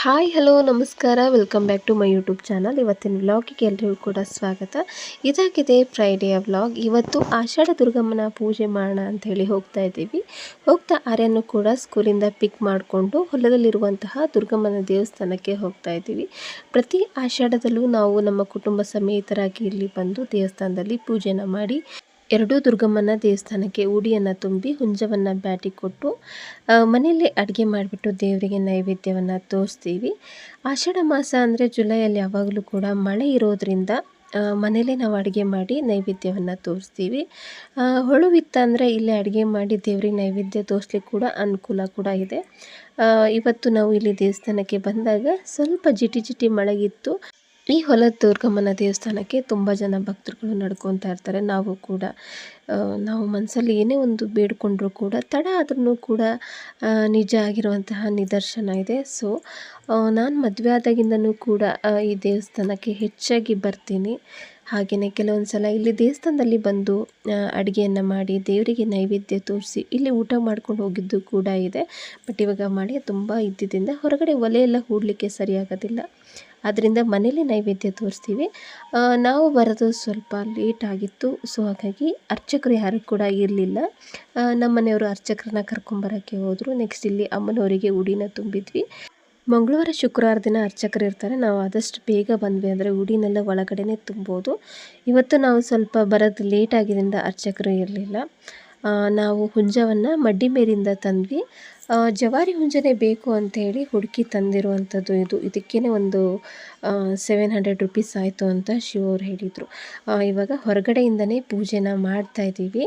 Hi hello ನಮಸ್ಕಾರ. Welcome back to my YouTube channel ಇವತ್ತಿನ ವ್ಲಾಗಿಗೆ ಎಲ್ಲರಿಗೂ ಕೂಡ ಸ್ವಾಗತ. ಇದಾಗಿದೆ ಫ್ರೈಡೆಯ ವ್ಲಾಗ್ ಇವತ್ತು ಆಷಾಢ ದುರ್ಗಮ್ಮನ ಪೂಜೆ ಮಾಡೋಣ ಅಂತ ಹೇಳಿ ಹೋಗ್ತಾ ಇದ್ದೀವಿ. ಹೋಗ್ತಾ ಆರ್ಯನ್ನು ಕೂಡ ಸ್ಕೂಲಿಂದ ಪಿಕ್ ಮಾಡಿಕೊಂಡು ಹೊಲದಲ್ಲಿರುವಂತಹ ದುರ್ಗಮ್ಮನ ದೇವಸ್ಥಾನಕ್ಕೆ ಹೋಗ್ತಾ ಇದ್ದೀವಿ. ಪ್ರತಿ ಆಷಾಢದಲ್ಲೂ ನಾವು ನಮ್ಮ ಕುಟುಂಬ ಸಮೇತರಾಗಿ ಇಲ್ಲಿ ಬಂದು ದೇವಸ್ಥಾನದಲ್ಲಿ ಪೂಜೆನ ಮಾಡಿ ಎರಡೂ ದುರ್ಗಮ್ಮನ ದೇವಸ್ಥಾನಕ್ಕೆ ಉಡಿಯನ್ನು ತುಂಬಿ ಹುಂಜವನ್ನು ಬ್ಯಾಟಿ ಕೊಟ್ಟು ಮನೆಯಲ್ಲಿ ಅಡುಗೆ ಮಾಡಿಬಿಟ್ಟು ದೇವರಿಗೆ ನೈವೇದ್ಯವನ್ನು ತೋರಿಸ್ತೀವಿ. ಆಷಾಢ ಮಾಸ ಅಂದರೆ ಜುಲೈಯಲ್ಲಿ ಯಾವಾಗಲೂ ಕೂಡ ಮಳೆ ಇರೋದರಿಂದ ಮನೆಯಲ್ಲೇ ನಾವು ಅಡುಗೆ ಮಾಡಿ ನೈವೇದ್ಯವನ್ನು ತೋರಿಸ್ತೀವಿ. ಆ, ಹೊಳುವಿತ್ತ ಅಂದರೆ ಇಲ್ಲೇ ಅಡುಗೆ ಮಾಡಿ ದೇವ್ರಿಗೆ ನೈವೇದ್ಯ ತೋರಿಸ್ಲಿಕ್ಕೆ ಕೂಡ ಅನುಕೂಲ ಕೂಡ ಇದೆ. ಇವತ್ತು ನಾವು ಇಲ್ಲಿ ದೇವಸ್ಥಾನಕ್ಕೆ ಬಂದಾಗ ಸ್ವಲ್ಪ ಜಿಟಿ ಜಿಟಿ ಮಳೆಗಿತ್ತು ಈ ಹೊಲದ ದುರ್ಗಮ್ಮನ ದೇವಸ್ಥಾನಕ್ಕೆ ತುಂಬ ಜನ ಭಕ್ತರುಗಳು ನಡ್ಕೊತಾ ಇರ್ತಾರೆ. ನಾವು ಕೂಡ ನಾವು ಮನಸ್ಸಲ್ಲಿ ಏನೇ ಒಂದು ಬೇಡ್ಕೊಂಡ್ರೂ ಕೂಡ ತಡ ಆದ್ರೂ ಕೂಡ ನಿಜ ಆಗಿರುವಂತಹ ನಿದರ್ಶನ ಇದೆ. ಸೊ ನಾನು ಮದುವೆ ಆದಾಗಿಂದನೂ ಕೂಡ ಈ ದೇವಸ್ಥಾನಕ್ಕೆ ಹೆಚ್ಚಾಗಿ ಬರ್ತೀನಿ. ಹಾಗೆಯೇ ಕೆಲವೊಂದು ಸಲ ಇಲ್ಲಿ ದೇವಸ್ಥಾನದಲ್ಲಿ ಬಂದು ಅಡುಗೆಯನ್ನು ಮಾಡಿ, ದೇವರಿಗೆ ನೈವೇದ್ಯ ತೋರಿಸಿ ಇಲ್ಲಿ ಊಟ ಮಾಡ್ಕೊಂಡು ಹೋಗಿದ್ದು ಕೂಡ ಇದೆ. ಬಟ್ ಇವಾಗ ಮಳೆ ತುಂಬ ಇದ್ದಿದ್ದರಿಂದ ಹೊರಗಡೆ ಒಲೆ ಎಲ್ಲ ಹೂಡಲಿಕ್ಕೆ ಸರಿಯಾಗೋದಿಲ್ಲ. ಆದ್ದರಿಂದ ಮನೇಲಿ ನೈವೇದ್ಯ ತೋರಿಸ್ತೀವಿ. ನಾವು ಬರೋದು ಸ್ವಲ್ಪ ಲೇಟ್ ಆಗಿತ್ತು. ಸೊ ಹಾಗಾಗಿ ಅರ್ಚಕರು ಯಾರು ಕೂಡ ಇರಲಿಲ್ಲ. ನಮ್ಮ ಮನೆಯವರು ಅರ್ಚಕರನ್ನ ಕರ್ಕೊಂಬರೋಕ್ಕೆ ಹೋದರು. ನೆಕ್ಸ್ಟ್ ಇಲ್ಲಿ ಅಮ್ಮನವರಿಗೆ ಉಡಿನ ತುಂಬಿದ್ವಿ. ಮಂಗಳವಾರ ಶುಕ್ರವಾರ ದಿನ ಅರ್ಚಕರು ಇರ್ತಾರೆ. ನಾವು ಆದಷ್ಟು ಬೇಗ ಬಂದ್ವಿ ಅಂದರೆ ಉಡಿನೆಲ್ಲ ಒಳಗಡೆ ತುಂಬೋದು. ಇವತ್ತು ನಾವು ಸ್ವಲ್ಪ ಬರೋದು ಲೇಟ್ ಆಗಿದ್ದರಿಂದ ಅರ್ಚಕರು ಇರಲಿಲ್ಲ. ನಾವು ಹುಂಜವನ್ನು ಮಡ್ಡಿ ಮೇಲಿಂದ ತಂದ್ವಿ. ಜವಾರಿ ಹುಂಜನೆ ಬೇಕು ಅಂತೇಳಿ ಹುಡುಕಿ ತಂದಿರುವಂಥದ್ದು ಇದು. ಇದಕ್ಕೇ ಒಂದು ಸೆವೆನ್ ಹಂಡ್ರೆಡ್ ರುಪೀಸ್ ಆಯಿತು ಅಂತ ಶಿವ ಅವರು ಹೇಳಿದರು ಇವಾಗ ಹೊರಗಡೆಯಿಂದನೇ ಪೂಜೆನ ಮಾಡ್ತಾ ಇದ್ದೀವಿ.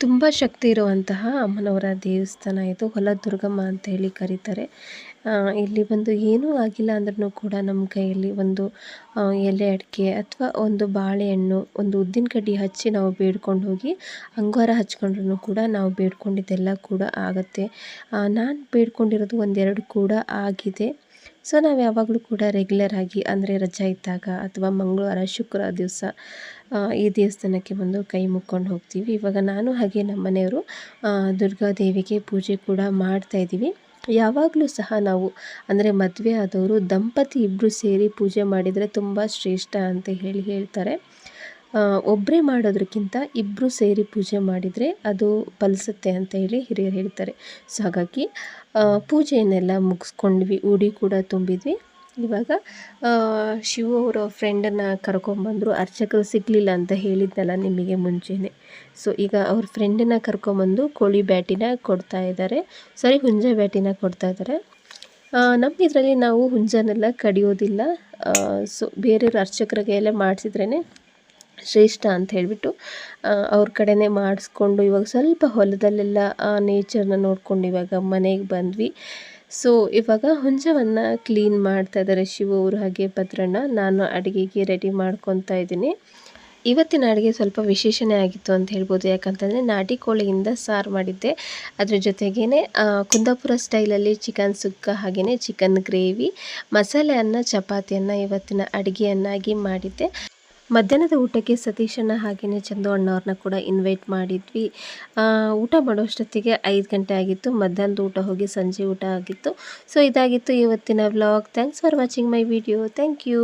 ತುಂಬ ಶಕ್ತಿ ಇರುವಂತಹ ಅಮ್ಮನವರ ದೇವಸ್ಥಾನ ಇದು ಹೊಲ ದುರ್ಗಮ್ಮ ಅಂತ ಹೇಳಿ ಕರೀತಾರೆ. ಇಲ್ಲಿ ಬಂದು ಏನೂ ಆಗಿಲ್ಲ ಅಂದ್ರೂ ಕೂಡ ನಮ್ಮ ಕೈಯಲ್ಲಿ ಒಂದು ಎಲೆ ಅಡಿಕೆ ಅಥವಾ ಒಂದು ಬಾಳೆಹಣ್ಣು, ಒಂದು ಉದ್ದಿನ ಕಡ್ಡಿ ಹಚ್ಚಿ ನಾವು ಬೇಡ್ಕೊಂಡು ಹೋಗಿ ಅಂಗಾರ ಹಚ್ಕೊಂಡ್ರೂ ಕೂಡ ನಾವು ಬೇಡ್ಕೊಂಡಿದ್ದೆಲ್ಲ ಕೂಡ ಆಗುತ್ತೆ. ನಾನು ಬೇಡ್ಕೊಂಡಿರೋದು ಒಂದೆರಡು ಕೂಡ ಆಗಿದೆ. ಸೊ ನಾವು ಯಾವಾಗಲೂ ಕೂಡ ರೆಗ್ಯುಲರ್ ಆಗಿ ಅಂದರೆ ರಜಾ ಇದ್ದಾಗ ಅಥವಾ ಮಂಗಳವಾರ, ಶುಕ್ರವಾರ ದಿವಸ ಈ ದೇವಸ್ಥಾನಕ್ಕೆ ಬಂದು ಕೈ ಮುಕ್ಕೊಂಡು ಹೋಗ್ತೀವಿ. ಇವಾಗ ನಾನು ಹಾಗೆ ನಮ್ಮ ಮನೆಯವರು ದುರ್ಗಾದೇವಿಗೆ ಪೂಜೆ ಕೂಡ ಮಾಡ್ತಾ ಇದ್ದೀವಿ. ಯಾವಾಗಲೂ ಸಹ ನಾವು ಅಂದರೆ ಮದುವೆ ಆದವರು ದಂಪತಿ ಇಬ್ಬರು ಸೇರಿ ಪೂಜೆ ಮಾಡಿದರೆ ತುಂಬ ಶ್ರೇಷ್ಠ ಅಂತ ಹೇಳಿ ಹೇಳ್ತಾರೆ. ಒಬ್ಬರೇ ಮಾಡೋದಕ್ಕಿಂತ ಇಬ್ಬರು ಸೇರಿ ಪೂಜೆ ಮಾಡಿದರೆ ಅದು ಫಲಿಸುತ್ತೆ ಅಂತ ಹೇಳಿ ಹಿರಿಯರು ಹೇಳ್ತಾರೆ. ಸೊ ಹಾಗಾಗಿ ಪೂಜೆಯನ್ನೆಲ್ಲ ಮುಗಿಸ್ಕೊಂಡ್ವಿ. ಉಡಿ ಕೂಡ ತುಂಬಿದ್ವಿ. ಇವಾಗ ಶಿವ ಅವರ ಫ್ರೆಂಡನ್ನು ಕರ್ಕೊಂಬಂದರು. ಅರ್ಚಕರು ಸಿಗಲಿಲ್ಲ ಅಂತ ಹೇಳಿದ್ನಲ್ಲ ನಿಮಗೆ ಮುಂಚೆನೇ. ಸೊ ಈಗ ಅವ್ರ ಫ್ರೆಂಡನ್ನು ಕರ್ಕೊಂಬಂದು ಕೋಳಿ ಬ್ಯಾಟಿನ ಕೊಡ್ತಾ ಇದ್ದಾರೆ. ಸಾರಿ ಹುಂಜ ಬ್ಯಾಟಿನ ಕೊಡ್ತಾ ಇದ್ದಾರೆ. ನಮ್ಮ ಇದರಲ್ಲಿ ನಾವು ಹುಂಜನೆಲ್ಲ ಕಡಿಯೋದಿಲ್ಲ. ಸೊ ಬೇರೆಯವ್ರ ಅರ್ಚಕರಿಗೆ ಎಲ್ಲ ಮಾಡಿಸಿದ್ರೇ ಶ್ರೇಷ್ಠ ಅಂತ ಹೇಳಿಬಿಟ್ಟು ಅವ್ರ ಕಡೆನೇ ಮಾಡಿಸ್ಕೊಂಡು ಇವಾಗ ಸ್ವಲ್ಪ ಹೊಲದಲ್ಲೆಲ್ಲ ನೇಚರ್ನ ನೋಡ್ಕೊಂಡು ಇವಾಗ ಮನೆಗೆ ಬಂದ್ವಿ. ಸೊ ಇವಾಗ ಹುಂಜವನ್ನು ಕ್ಲೀನ್ ಮಾಡ್ತಾ ಇದ್ದಾರೆ ಶಿವ ಅವರು ಹಾಗೆ ಭದ್ರಣ್ಣ. ನಾನು ಅಡುಗೆಗೆ ರೆಡಿ ಮಾಡ್ಕೊತಾ ಇದ್ದೀನಿ. ಇವತ್ತಿನ ಅಡುಗೆ ಸ್ವಲ್ಪ ವಿಶೇಷನೇ ಆಗಿತ್ತು ಅಂತ ಹೇಳ್ಬೋದು. ಯಾಕಂತಂದರೆ ನಾಟಿ ಕೋಳಿಯಿಂದ ಸಾರು ಮಾಡಿದ್ದೆ. ಅದ್ರ ಜೊತೆಗೇ ಕುಂದಾಪುರ ಸ್ಟೈಲಲ್ಲಿ ಚಿಕನ್ ಸುಕ್ಕ ಹಾಗೆಯೇ ಚಿಕನ್ ಗ್ರೇವಿ, ಮಸಾಲೆ ಅನ್ನ, ಚಪಾತಿಯನ್ನು ಇವತ್ತಿನ ಅಡುಗೆಯನ್ನಾಗಿ ಮಾಡಿದ್ದೆ. ಮಧ್ಯಾಹ್ನದ ಊಟಕ್ಕೆ ಸತೀಶನ ಹಾಗೆಯೇ ಚಂದು ಅಣ್ಣವ್ರನ್ನ ಕೂಡ ಇನ್ವೈಟ್ ಮಾಡಿದ್ವಿ. ಊಟ ಮಾಡೋಷ್ಟೊತ್ತಿಗೆ ಐದು ಗಂಟೆ ಆಗಿತ್ತು. ಮಧ್ಯಾಹ್ನದ ಊಟ ಹೋಗಿ ಸಂಜೆ ಊಟ ಆಗಿತ್ತು. ಸೊ ಇದಾಗಿತ್ತು ಇವತ್ತಿನ vlog thanks for watching my video thank you